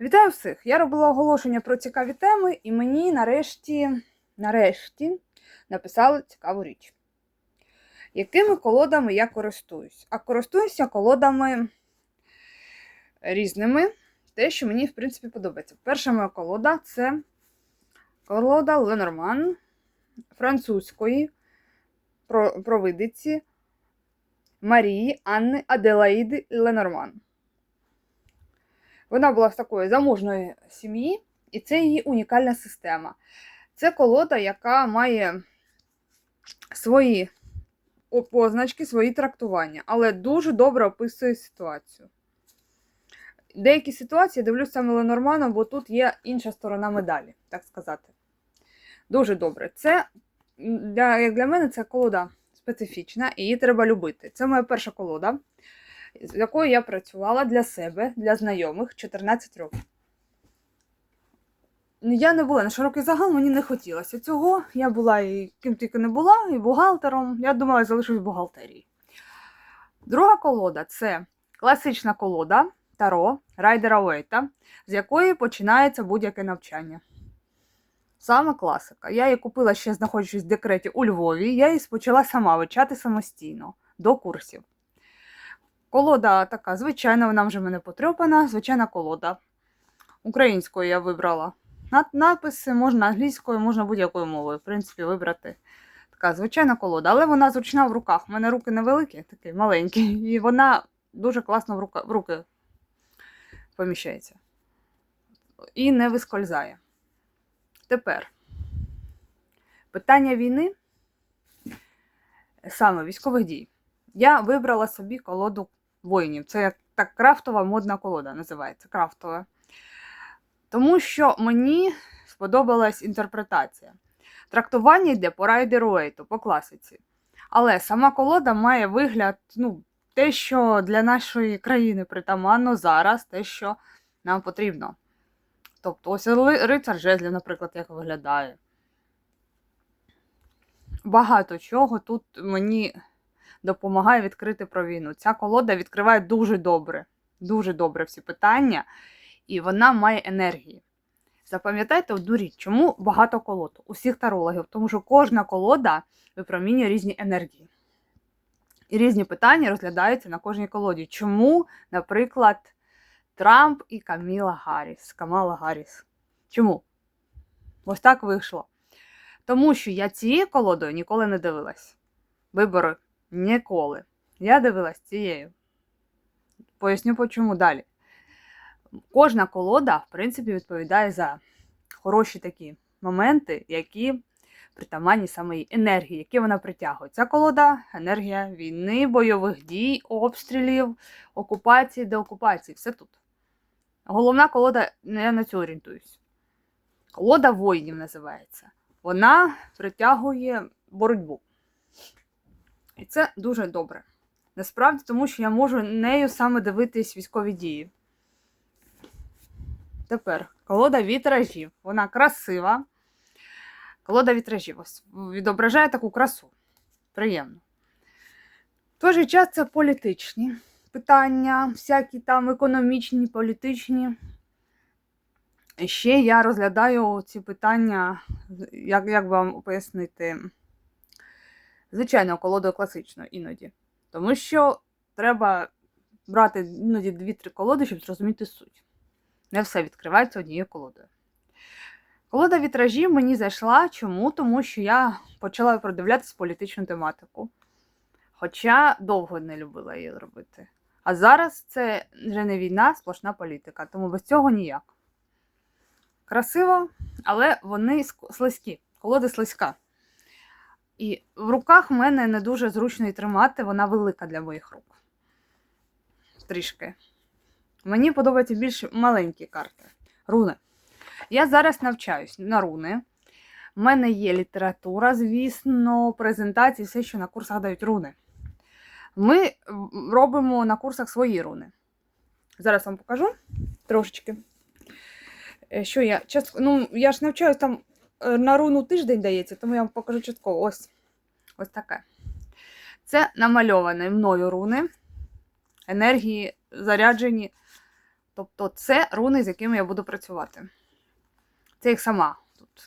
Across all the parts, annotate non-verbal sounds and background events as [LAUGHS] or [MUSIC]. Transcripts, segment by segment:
Вітаю всіх! Я робила оголошення про цікаві теми, і мені нарешті, нарешті написали цікаву річ. Якими колодами я користуюсь? А користуюся колодами різними, те, що мені, в принципі, подобається. Перша моя колода це колода Ленорман французької провидиці Марії Анни Аделаїди Ленорман. Вона була з такої заможної сім'ї, і це її унікальна система. Це колода, яка має свої позначки, свої трактування, але дуже добре описує ситуацію. Деякі ситуації я дивлюсь саме Ленорманом, бо тут є інша сторона медалі, так сказати. Дуже добре. Це для, як для мене це колода специфічна, і її треба любити. Це моя перша колода з якою я працювала для себе, для знайомих 14 років. Я не була на широкий загал, мені не хотілося цього. Я була і ким тільки не була, і бухгалтером. Я думала, я залишусь в бухгалтерії. Друга колода це класична колода Таро Райдера Уейта, з якої починається будь-яке навчання. Саме класика. Я її купила ще знаходячись в декреті у Львові. Я її почала сама вивчати самостійно до курсів. Колода така звичайна, вона вже мене потрьопана, звичайна колода. Українською я вибрала. Надписи можна англійською, можна будь-якою мовою, в принципі, вибрати. Така звичайна колода, але вона зручна в руках. У мене руки невеликі, такі маленькі, [LAUGHS] і вона дуже класно в, рука, в руки поміщається. І не вискользає. Тепер питання війни, саме військових дій. Я вибрала собі колоду воїнів. Це так крафтова модна колода називається крафтова. Тому що мені сподобалась інтерпретація. Трактування йде по райдеру по класиці. Але сама колода має вигляд, ну, те, що для нашої країни притаманно зараз, те, що нам потрібно. Тобто, ось рицар жезлів, наприклад, як виглядає. Багато чого тут мені допомагає відкрити про війну. Ця колода відкриває дуже добре, дуже добре всі питання, і вона має енергії. Запам'ятайте одну річ, чому багато колод у всіх тарологів, тому що кожна колода випромінює різні енергії. І різні питання розглядаються на кожній колоді. Чому, наприклад, Трамп і Каміла Гарріс, Камала Гарріс? Чому? Ось так вийшло. Тому що я цією колодою ніколи не дивилась. Вибори Ніколи. Я дивилась цією. Поясню, по чому далі. Кожна колода, в принципі, відповідає за хороші такі моменти, які притаманні саме енергії, які вона притягує. Ця колода енергія війни, бойових дій, обстрілів, окупації, деокупації. Все тут. Головна колода, ну, я на цю орієнтуюсь. Колода воїнів називається. Вона притягує боротьбу. І це дуже добре. Насправді, тому що я можу нею саме дивитись військові дії. Тепер колода вітражів. Вона красива. Колода вітражів ось відображає таку красу. Приємно. В той же час це політичні питання, всякі там економічні, політичні. Ще я розглядаю ці питання, як, як вам пояснити, звичайно, колодою класичною іноді. Тому що треба брати іноді дві-три колоди, щоб зрозуміти суть. Не все відкривається однією колодою. Колода вітражів мені зайшла. Чому? Тому що я почала продивлятися політичну тематику. Хоча довго не любила її робити. А зараз це вже не війна, а сплошна політика, тому без цього ніяк. Красиво, але вони слизькі. Колода слизька. І в руках в мене не дуже зручно її тримати, вона велика для моїх рук. Трішки. Мені подобаються більш маленькі карти. Руни. Я зараз навчаюсь на руни. У мене є література, звісно, презентації, все, що на курсах дають руни. Ми робимо на курсах свої руни. Зараз вам покажу трошечки. Е, Що я часто, ну, я ж навчаюсь там на руну тиждень дається, тому я вам покажу частково. Ось. Ось таке. Це намальовані мною руни. Енергії заряджені Тобто це руни, з якими я буду працювати. Це їх сама.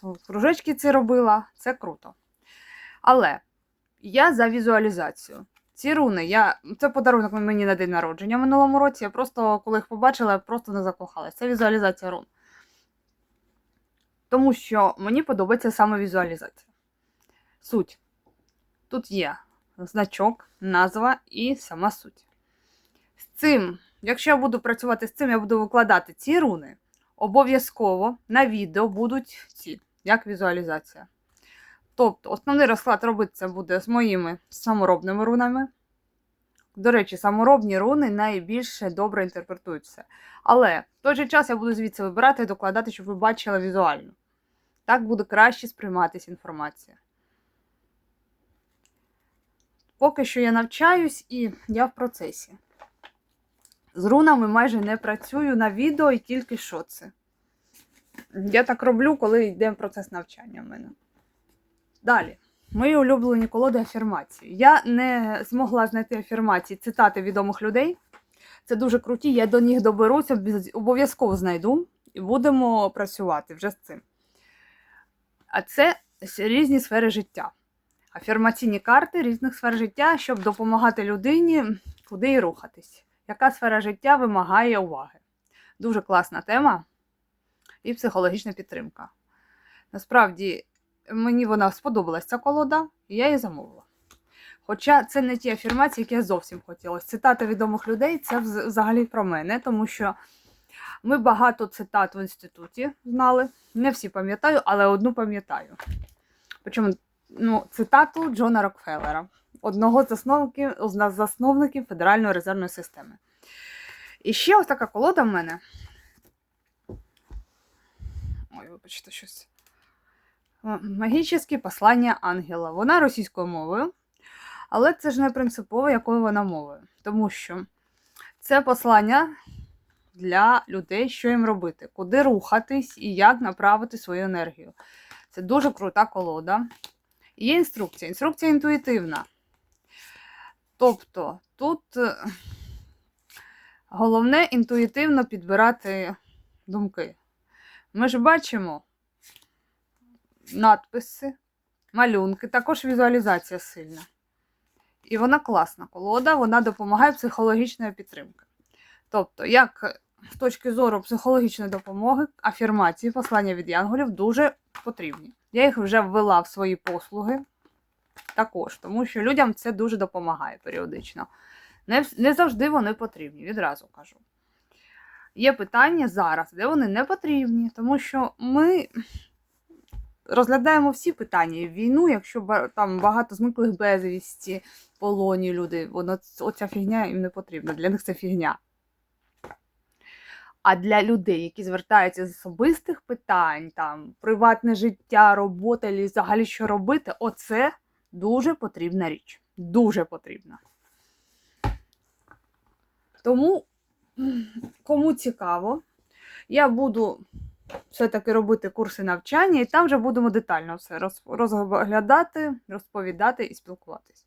Тут кружечки ці робила, це круто. Але я за візуалізацію. Ці руни, я... це подарунок мені на день народження в минулому році. Я просто, коли їх побачила, я просто не закохалася. Це візуалізація рун. Тому що мені подобається саме візуалізація. Суть. Тут є значок, назва і сама суть. З цим, якщо я буду працювати з цим, я буду викладати ці руни. Обов'язково на відео будуть ці, як візуалізація. Тобто, основний розклад робиться буде з моїми саморобними рунами. До речі, саморобні руни найбільше добре інтерпретуються. Але в той же час я буду звідси вибирати і докладати, щоб ви бачили візуально. Так буде краще сприйматися інформація. Поки що я навчаюсь і я в процесі. З рунами майже не працюю на відео і тільки що це. Я так роблю, коли йде процес навчання в мене. Далі. Мої улюблені колоди афірмації. Я не змогла знайти афірмації цитати відомих людей. Це дуже круті, я до них доберуся, обов'язково знайду і будемо працювати вже з цим. А це різні сфери життя. Афірмаційні карти різних сфер життя, щоб допомагати людині, куди і рухатись. Яка сфера життя вимагає уваги? Дуже класна тема і психологічна підтримка. Насправді, мені вона сподобалась ця колода, і я її замовила. Хоча це не ті афірмації, які я зовсім хотіла. Цитати відомих людей це взагалі про мене, тому що ми багато цитат в інституті знали. Не всі пам'ятаю, але одну пам'ятаю. Причому ну, цитату Джона Рокфеллера, одного з засновників, засновників Федеральної резервної системи. І ще ось така колода в мене. Ой, вибачте, щось. Магічні послання ангела. Вона російською мовою, але це ж не принципово, якою вона мовою. Тому що це послання для людей, що їм робити, куди рухатись і як направити свою енергію. Це дуже крута колода. Є інструкція. Інструкція інтуїтивна. Тобто тут е, головне інтуїтивно підбирати думки. Ми ж бачимо надписи, малюнки, також візуалізація сильна. І вона класна колода, вона допомагає психологічної підтримки. Тобто, як з точки зору психологічної допомоги, афірмації, послання від янголів дуже потрібні. Я їх вже ввела в свої послуги також, тому що людям це дуже допомагає періодично. Не, не завжди вони потрібні, відразу кажу. Є питання зараз, де вони не потрібні, тому що ми розглядаємо всі питання війну, якщо там багато зниклих безвісті, полоні люди, воно оця фігня їм не потрібна. Для них це фігня. А для людей, які звертаються з особистих питань, там приватне життя, робота, і взагалі що робити, оце дуже потрібна річ. Дуже потрібна. Тому, кому цікаво, я буду все-таки робити курси навчання, і там вже будемо детально все розглядати, розповідати і спілкуватись.